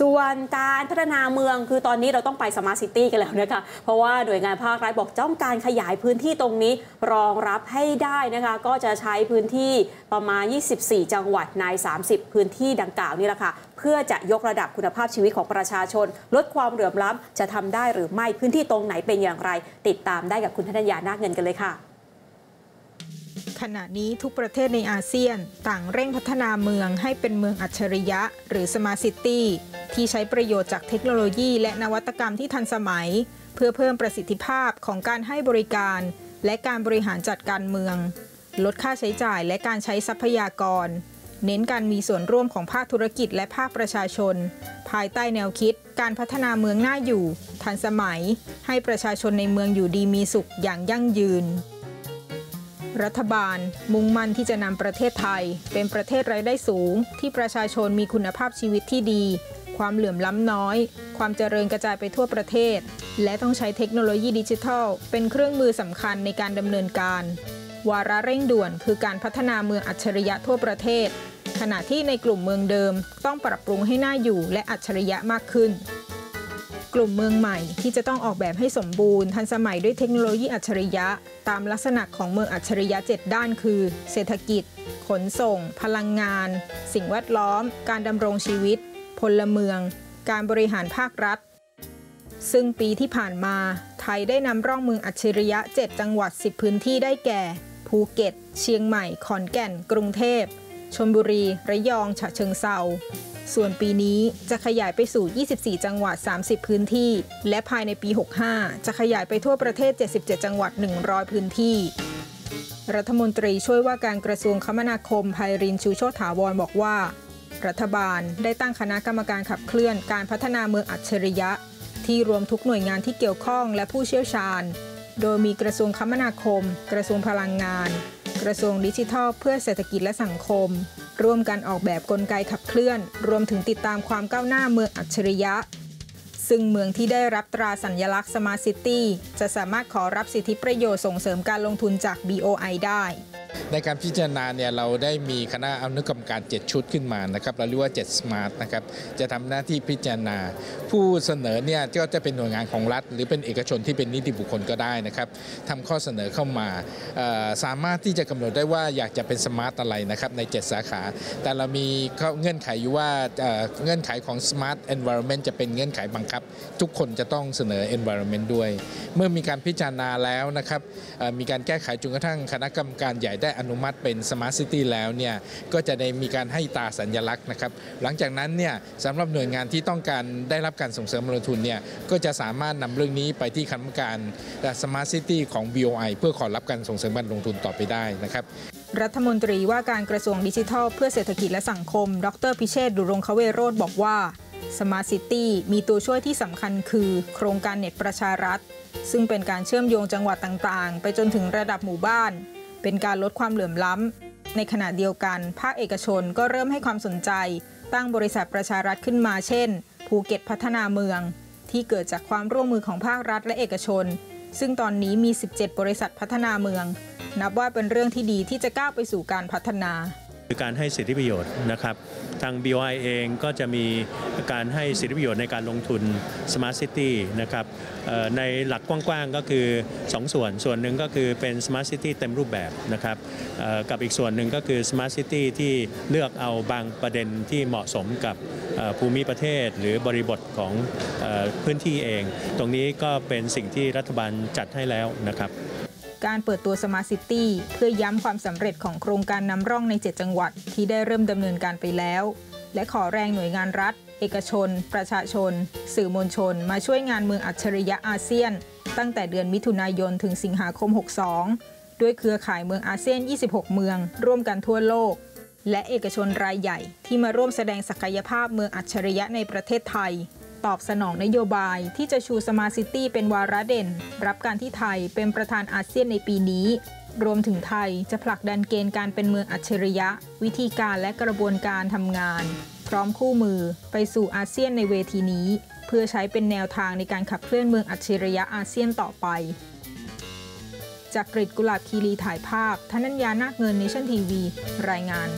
ส่วนการพัฒนาเมืองคือตอนนี้เราต้องไปสมาร์ทซิตี้กันแล้วนะคะ เพราะว่าหน่วยงานภาครัฐบอกจ้องการขยายพื้นที่ตรงนี้รองรับให้ได้นะคะ ก็จะใช้พื้นที่ประมาณ 24 จังหวัดใน 30 พื้นที่ดังกล่าวนี่แหละค่ะ เพื่อจะยกระดับคุณภาพชีวิตของประชาชน ลดความเหลื่อมล้ำจะทำได้หรือไม่พื้นที่ตรงไหนเป็นอย่างไร ติดตามได้กับคุณธนญานาคเงินกันเลยค่ะขณะนี้ทุกประเทศในอาเซียนต่างเร่งพัฒนาเมืองให้เป็นเมืองอัจฉริยะ หรือสมาร์ทซิตี้ ที่ใช้ประโยชน์จากเทคโนโลยี และนวัตกรรมที่ทันสมัย เพื่อเพิ่มประสิทธิภาพของการให้บริการ และการบริหารจัดการเมือง ลดค่าใช้จ่ายและการใช้ทรัพยากร เน้นการมีส่วนร่วมของภาคธุรกิจและภาคประชาชน ภายใต้แนวคิด การพัฒนาเมืองน่าอยู่ ทันสมัย ให้ประชาชนในเมืองอยู่ดีมีสุขอย่างยั่งยืนรัฐบาล มุ่งมั่นที่จะนำประเทศไทย เป็นประเทศรายได้สูง ที่ประชาชนมีคุณภาพชีวิตที่ดี ความเหลื่อมล้ำน้อย ความเจริญกระจายไปทั่วประเทศ และต้องใช้เทคโนโลยีดิจิทัล เป็นเครื่องมือสำคัญในการดำเนินการ วาระเร่งด่วนคือการพัฒนาเมืองอัจฉริยะทั่วประเทศ ขณะที่ในกลุ่มเมืองเดิม ต้องปรับปรุงให้น่าอยู่และอัจฉริยะมากขึ้น กลุ่มเมืองใหม่ที่จะต้องออกแบบให้สมบูรณ์ ทันสมัยด้วยเทคโนโลยีอัจฉริยะ ตามลักษณะของเมืองอัจฉริยะ 7 ด้านคือ เศรษฐกิจ ขนส่ง พลังงาน สิ่งแวดล้อม การดำรงชีวิต พลเมือง การบริหารภาครัฐ ซึ่งปีที่ผ่านมา ไทยได้นำร่องเมืองอัจฉริยะ 7 จังหวัด 10 พื้นที่ได้แก่ ภูเก็ต เชียงใหม่ ขอนแก่น กรุงเทพ ชลบุรี ระยอง ฉะเชิงเซาส่วนปีนี้จะขยายไปสู่ 24 จังหวัด 30 พื้นที่ และภายในปี 65 จะขยายไปทั่วประเทศ 77 จังหวัด 100 พื้นที่ รัฐมนตรีช่วยว่าการกระทรวงคมนาคมไพรินชูโชติถาวรบอกว่า รัฐบาล ได้ตั้งคณะกรรมการขับเคลื่อนการพัฒนาเมืองอัจฉริยะ ที่รวมทุกหน่วยงานที่เกี่ยวข้องและผู้เชี่ยวชาญ โดยมีกระทรวงคมนาคม กระทรวงพลังงาน กระทรวงดิจิทัล เพื่อเศรษฐกิจและสังคม ร่วมกันออกแบบกลไกขับเคลื่อน รวมถึงติดตามความก้าวหน้าเมืองอัจฉริยะ ซึ่งเมืองที่ได้รับตราสัญลักษณ์ Smart City จะสามารถขอรับสิทธิประโยชน์ส่งเสริมการลงทุนจาก BOI ได้ ในการพิจารณาเนี่ยเราได้มีคณะอนุกรรมการ 7 ชุดขึ้นมานะครับเราเรียกว่า 7 Smart นะครับจะทำหน้าที่พิจารณา ผู้เสนอเนี่ยก็จะเป็นหน่วยงานของรัฐ หรือเป็นเอกชนที่เป็นนิติบุคคลก็ได้นะครับทำข้อเสนอเข้ามาสามารถที่จะกำหนดได้ว่าอยากจะเป็นสมาร์ทอะไรนะครับใน 7 สาขา แต่เรามีเงื่อนไขอยู่ว่าเงื่อนไขของ Smart Environment จะเป็นเงื่อนไขบังคับ ทุกคนจะต้องเสนอ Environment ด้วย เมื่อมีการพิจารณาแล้วนะครับมีการแก้ไขจนกระทั่งคณะกรรมการใหญ่ได้อนุมัติเป็น Smart City แล้วเนี่ยก็จะได้มีการให้ตาสัญลักษณ์นะครับ หลังจากนั้นเนี่ยสำหรับหน่วยงานที่ต้องการได้รับการส่งเสริมลงทุนเนี่ยก็จะสามารถนำเรื่องนี้ไปที่คณะกรรมการ Smart City ของ BOI เพื่อขอรับการส่งเสริมการลงทุนต่อไปได้นะครับรัฐมนตรีว่าการกระทรวงดิจิทัล เพื่อเศรษฐกิจและสังคม ดรพิเชษดุรงคเวโรธบอกว่า Smart City มีตัวช่วยที่สำคัญคือ โครงการเน็ตประชารัฐ ซึ่งเป็นการเชื่อมโยงจังหวัดต่างๆ ไปจนถึงระดับหมู่บ้าน เป็นการลดความเหลื่อมล้ำ ในขณะเดียวกัน ภาคเอกชนก็เริ่มให้ความสนใจ ตั้งบริษัทประชารัฐขึ้นมาเช่น ภูเก็ตพัฒนาเมือง ที่เกิดจากความร่วมมือของภาครัฐและเอกชน ซึ่งตอนนี้มี 17 บริษัทพัฒนาเมือง นับว่าเป็นเรื่องที่ดีที่จะก้าวไปสู่การพัฒนา คือการให้สิทธิประโยชน์นะครับ ทาง BOI เองก็จะมีการให้สิทธิประโยชน์ในการลงทุน Smart City นะครับในหลักกว้างๆก็คือ 2 ส่วน ส่วนหนึ่งก็คือเป็น Smart City เต็มรูปแบบนะครับกับอีกส่วนหนึ่งก็คือ Smart City ที่เลือกเอาบางประเด็นที่เหมาะสมกับภูมิประเทศ หรือบริบทของพื้นที่เอง ตรงนี้ก็เป็นสิ่งที่รัฐบาลจัดให้แล้วนะครับ การเปิดตัว Smart City เพื่อย้ำความสำเร็จของโครงการนำร่องใน 7 จังหวัดที่ได้เริ่มดำเนินการไปแล้ว และขอแรงหน่วยงานรัฐ เอกชน ประชาชน สื่อมวลชน มาช่วยงานเมืองอัจฉริยะอาเซียน ตั้งแต่เดือนมิถุนายนถึงสิงหาคม 62 ด้วยเครือข่ายเมืองอาเซียน 26 เมือง ร่วมกันทั่วโลก และเอกชนรายใหญ่ที่มาร่วมแสดงศักยภาพเมืองอัจฉริยะในประเทศไทย ตอบสนองนโยบายที่จะชูสมาร์ทซิตี้เป็นวาระเด่น รับการที่ไทยเป็นประธานอาเซียนในปีนี้ รวมถึงไทยจะผลักดันเกณฑ์การเป็นเมืองอัจฉริยะ วิธีการและกระบวนการทำงาน พร้อมคู่มือไปสู่อาเซียนในเวทีนี้ เพื่อใช้เป็นแนวทางในการขับเคลื่อนเมืองอัจฉริยะอาเซียนต่อไปจากกริดกุลาบคีรีถ่ายภาพ ธนัญญานาคเงินเนชั่นทีวี รายงาน